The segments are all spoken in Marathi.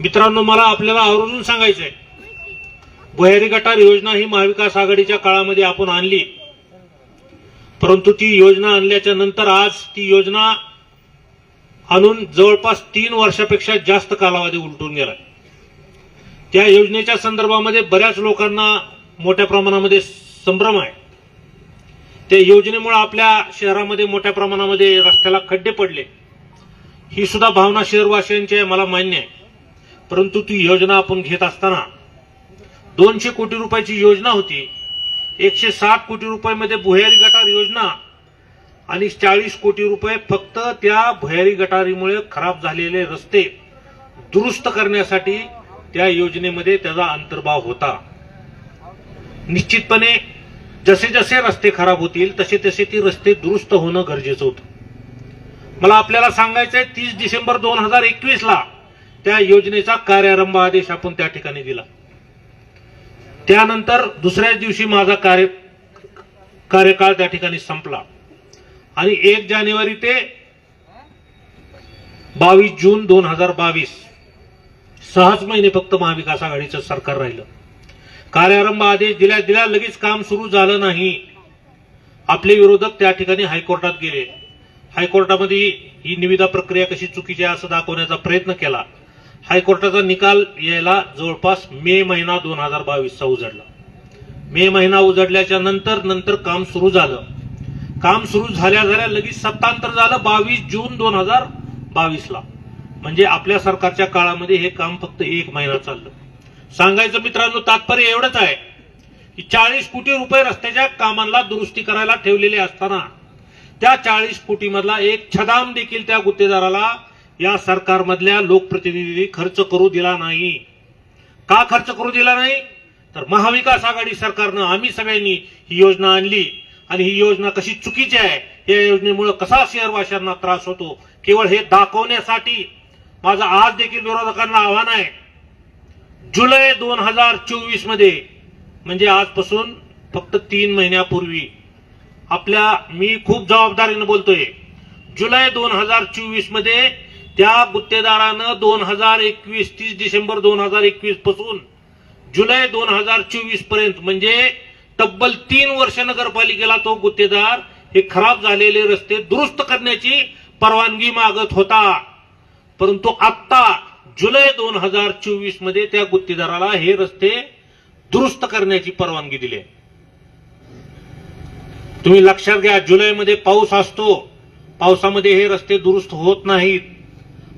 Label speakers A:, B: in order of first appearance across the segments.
A: मित्रांनो मला आपल्याला आवर्जून सांगायचं आहे भुयारी गटार योजना ही महाविकास आघाडीच्या काळामध्ये आपण आणली. परंतु ती योजना आणल्याच्या नंतर आज ती योजना आणून जवळपास तीन वर्षापेक्षा जास्त कालावधी उलटून गेला त्या योजनेच्या संदर्भामध्ये बऱ्याच लोकांना मोठ्या प्रमाणामध्ये संभ्रम आहे. त्या योजनेमुळे आपल्या शहरामध्ये मोठ्या प्रमाणामध्ये रस्त्याला खड्डे पडले. ही सुद्धा भावना शहरवासियांची आहे मला मान्य आहे. परंतु ती योजना आपण घेत असताना दोनशे कोटी रुपयाची योजना होती एकशे साठ कोटी रुपयामध्ये भुयारी गटार योजना आणि चाळीस कोटी रुपये फक्त त्या भुयारी गटारीमुळे खराब झालेले रस्ते दुरुस्त करण्यासाठी त्या योजनेमध्ये त्याचा अंतर्भाव होता. निश्चितपणे जसे जसे रस्ते खराब होतील तसे तसे ती रस्ते दुरुस्त होणं गरजेचं होतं. मला आपल्याला सांगायचंय तीस डिसेंबर दोन हजार एकवीसला त्या योजनेचा कार्यारंभ आदेश आपण त्या ठिकाणी दिला. त्यानंतर दुसऱ्याच दिवशी माझा कार्य कार्यकाळ त्या ठिकाणी संपला. आणि एक जानेवारी ते बावीस जून दोन हजार बावीस सहाच महिने फक्त महाविकास आघाडीचं सरकार राहिलं. कार्यारंभ आदेश दिल्या दिल्या लगेच काम सुरू झालं नाही. आपले विरोधक त्या ठिकाणी हायकोर्टात गेले. हायकोर्टामध्ये ही निविदा प्रक्रिया कशी चुकीची आहे असं दाखवण्याचा प्रयत्न केला. हायकोर्टाचा निकाल यायला जवळपास मे महिना दोन हजार बावीसचा उजडला. मे महिना उजडल्याच्या नंतर नंतर काम सुरू झालं. काम सुरू झाल्या झाल्या लगेच सत्तांतर झालं बावीस जून दोन हजार बावीसला. म्हणजे आपल्या सरकारच्या काळामध्ये हे काम फक्त एक महिना चाललं. सांगायचं मित्रांनो तात्पर्य एवढंच आहे की चाळीस कोटी रुपये रस्त्याच्या कामांना दुरुस्ती करायला ठेवलेले असताना त्या चाळीस कोटीमधला एक छदाम देखील त्या गुत्तेदाराला या सरकारमधल्या लोकप्रतिनिधी खर्च करू दिला नाही. का खर्च करू दिला नाही? तर महाविकास आघाडी सरकारनं आम्ही सगळ्यांनी ही योजना आणली. आणि ही योजना कशी चुकीची आहे या योजनेमुळे कसा शहरवाशांना त्रास होतो केवळ हे दाखवण्यासाठी माझं आज देखील विरोधकांना आव्हान आहे. जुलै दोन हजार चोवीसमध्ये म्हणजे आजपासून फक्त तीन महिन्यापूर्वी आपल्या मी खूप जबाबदारीनं बोलतोय. जुलै दोन हजार चोवीसमध्ये त्या गुत्तेदारानं दोन हजार एकवीस तीस डिसेंबर दोन हजार एकवीसपासून जुलै दोन हजार चोवीसपर्यंत म्हणजे तब्बल तीन वर्ष नगरपालिकेला तो गुत्तेदार हे खराब झालेले रस्ते दुरुस्त करण्याची परवानगी मागत होता. परंतु आत्ता जुलै दोन हजार चोवीसमध्ये त्या गुत्तेदाराला हे रस्ते दुरुस्त करण्याची परवानगी दिली तुम्ही लक्षात घ्या जुलैमध्ये पाऊस असतो. पावसामध्ये हे रस्ते दुरुस्त होत नाहीत.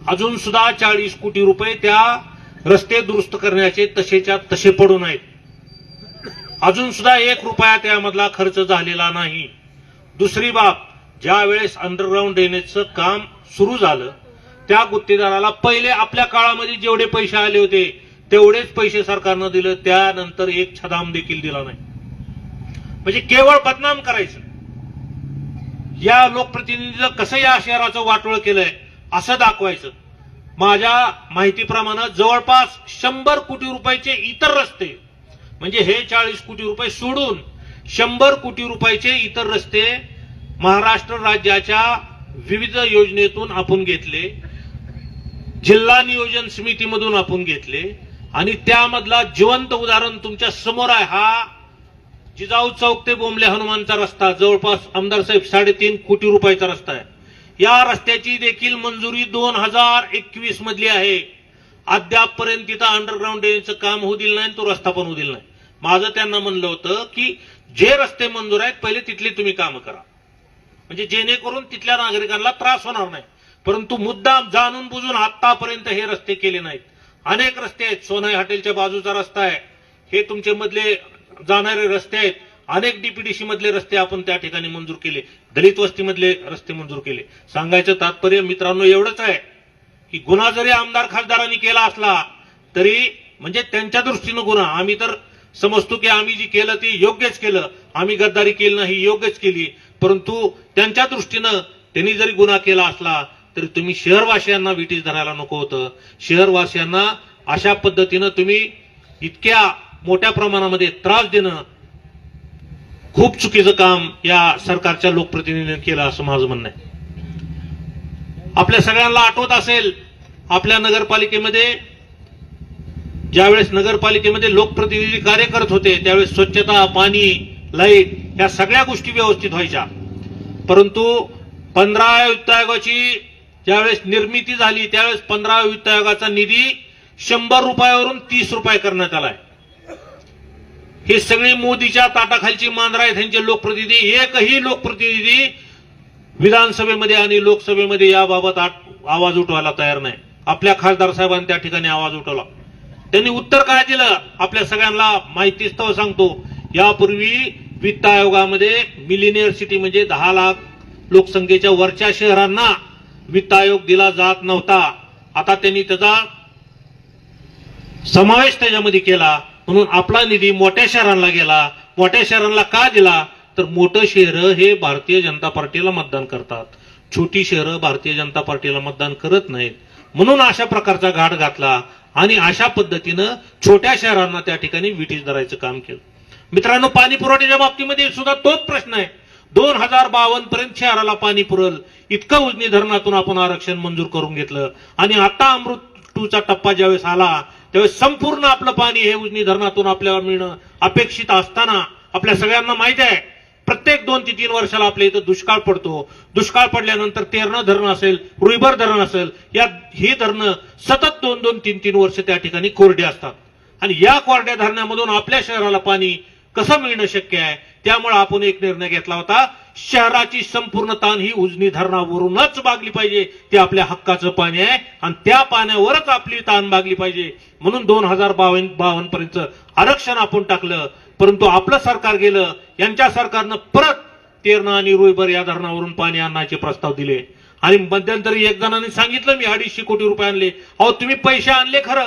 A: अजून सुद्धा चाळीस कोटी रुपये त्या रस्ते दुरुस्त करण्याचे तसेच्या तसे पडून आहेत अजून सुद्धा एक रुपया त्यामधला खर्च झालेला नाही. दुसरी बाब ज्या वेळेस अंडरग्राऊंड ड्रेनेजचं काम सुरू झालं त्या गुत्तेदाराला पहिले आपल्या काळामध्ये जेवढे पैसे आले होते तेवढेच पैसे सरकारनं दिलं त्यानंतर एक छदाम देखील दिला नाही. म्हणजे केवळ बदनाम करायचं. या लोकप्रतिनिधीनं कसं या शहराचं वाटोळ केलंय? असं दाखवायचं. माझ्या माहितीप्रमाणे जवळपास शंभर कोटी रुपयाचे इतर रस्ते म्हणजे हे चाळीस कोटी रुपये सोडून शंभर कोटी रुपयाचे इतर रस्ते महाराष्ट्र राज्याच्या विविध योजनेतून आपण घेतले जिल्हा नियोजन समितीमधून आपण घेतले आणि त्यामधला जिवंत उदाहरण तुमच्यासमोर आहे. हा जिजाऊ चौक ते बोंबले हनुमानचा रस्ता जवळपास आमदार साहेब साडेतीन कोटी रुपयाचा रस्ता आहे. या रस्त्याची देखील मंजुरी दोन हजार एकवीस मधली आहे. अद्यापपर्यंत तिथं अंडरग्राऊंड ड्रेनचं काम होऊ दिलं नाही तो रस्ता पण होऊ दिला नाही. माझं त्यांना म्हणलं होतं की जे रस्ते मंजूर आहेत पहिले तिथले तुम्ही काम करा. म्हणजे जेणेकरून तिथल्या नागरिकांना त्रास होणार नाही. परंतु मुद्दाम जाणून बुजून आतापर्यंत हे रस्ते केले नाहीत. अनेक रस्ते आहेत. सोनाई हॉटेलच्या बाजूचा रस्ता आहे. हे तुमचे मधले जाणारे रस्ते आहेत. अनेक डीपीडीसी मधले रस्ते आपण त्या ठिकाणी मंजूर केले. दलित वस्तीमधले रस्ते मंजूर केले. सांगायचं तात्पर्य मित्रांनो एवढंच आहे की गुन्हा जरी आमदार खासदारांनी केला असला तरी म्हणजे त्यांच्या दृष्टीनं गुन्हा. आम्ही तर समजतो की आम्ही जी केलं ती योग्यच केलं. आम्ही गद्दारी केली नाही योग्यच केली. परंतु त्यांच्या दृष्टीनं त्यांनी जरी गुन्हा केला असला तरी तुम्ही शहरवासियांना विटीस धरायला नको होतं. शहरवासियांना अशा पद्धतीनं तुम्ही इतक्या मोठ्या प्रमाणामध्ये त्रास देणं खूप चुकीचं काम या सरकारच्या लोकप्रतिनिधीने केलं असं माझं म्हणणं आहे. आपल्या सगळ्यांना आठवत असेल आपल्या नगरपालिकेमध्ये ज्यावेळेस नगरपालिकेमध्ये लोकप्रतिनिधी कार्य करत होते त्यावेळेस स्वच्छता पाणी लाइट या सगळ्या गोष्टी व्यवस्थित व्हायच्या. परंतु पंधरा वित्त आयोगाची ज्यावेळेस निर्मिती झाली त्यावेळेस पंधरा वित्त आयोगाचा निधी शंभर रुपयावरून तीस रुपये करण्यात आलाय. हे सगळी मोदीच्या ताटाखालची मांजरा आहेत त्यांचे लोकप्रतिनिधी एकही लोकप्रतिनिधी विधानसभेमध्ये आणि लोकसभेमध्ये याबाबत आवाज उठवायला तयार नाही. आपल्या खासदार साहेबांनी त्या ठिकाणी आवाज उठवला. त्यांनी उत्तर काय दिलं? आपल्या सगळ्यांना माहितीस्तव सांगतो. यापूर्वी वित्त आयोगामध्ये मिलिनियर सिटी म्हणजे दहा लाख लोकसंख्येच्या वरच्या शहरांना वित्त आयोग दिला जात नव्हता. आता त्यांनी त्याचा समावेश त्याच्यामध्ये केला. म्हणून आपला निधी मोठ्या शहरांना गेला मोठ्या शहरांना का दिला? तर मोठं शहरं हे भारतीय जनता पार्टीला मतदान करतात. छोटी शहरं भारतीय जनता पार्टीला मतदान करत नाहीत. म्हणून अशा प्रकारचा घाट घातला आणि अशा पद्धतीनं छोट्या शहरांना त्या ठिकाणी विटीस धरायचं काम केलं. मित्रांनो पाणी पुरवठ्याच्या बाबतीमध्ये सुद्धा तोच प्रश्न आहे. दोन हजार बावन्न पर्यंत शहराला पाणी पुरल इतकं उजनी धरणातून आपण आरक्षण मंजूर करून घेतलं. आणि आता अमृत टूचा टप्पा ज्यावेळेस आला त्यावेळेस संपूर्ण आपलं पाणी हे उजनी धरणातून आपल्याला मिळणं अपेक्षित असताना आपल्या सगळ्यांना माहिती आहे. प्रत्येक दोन ते तीन वर्षाला आपल्या इथं दुष्काळ पडतो. दुष्काळ पडल्यानंतर तेरणं धरण असेल रुईबर धरण असेल या ही धरणं सतत दोन दोन तीन तीन वर्ष त्या ठिकाणी कोरडे असतात. आणि या कोरड्या धरणामधून आपल्या शहराला पाणी कसं मिळणं शक्य आहे त्यामुळे आपण एक निर्णय घेतला होता. शहराची संपूर्ण ताण ही उजनी धरणावरूनच बागली पाहिजे ते आपल्या हक्काचं पाणी आहे. आणि त्या पाण्यावरच आपली ताण मागली पाहिजे. म्हणून दोन हजार बावन्न बावन्न पर्यंत आरक्षण आपण टाकलं. परंतु आपलं सरकार गेलं. यांच्या सरकारनं परत तेरणा आणि रुईबर या धरणावरून पाणी आणण्याचे प्रस्ताव दिले. आणि मध्यंतरी एक जणांनी सांगितलं मी अडीचशे कोटी रुपये आणले. अहो तुम्ही पैसे आणले खरं.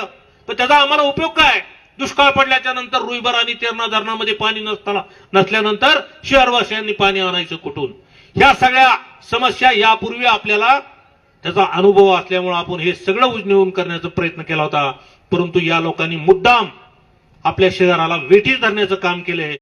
A: पण त्याचा आम्हाला उपयोग काय? दुष्काळ पडल्याच्या नंतर रुईबर आणि तेरणा धरणामध्ये पाणी नसताना नसल्यानंतर शहरवासियांनी पाणी आणायचं कुठून? ह्या सगळ्या समस्या यापूर्वी आपल्याला त्याचा अनुभव असल्यामुळे आपण हे सगळं उजनिवून करण्याचा प्रयत्न केला होता. परंतु या लोकांनी मुद्दाम आपल्या शेजाराला वेठीस धरण्याचं काम केलंय.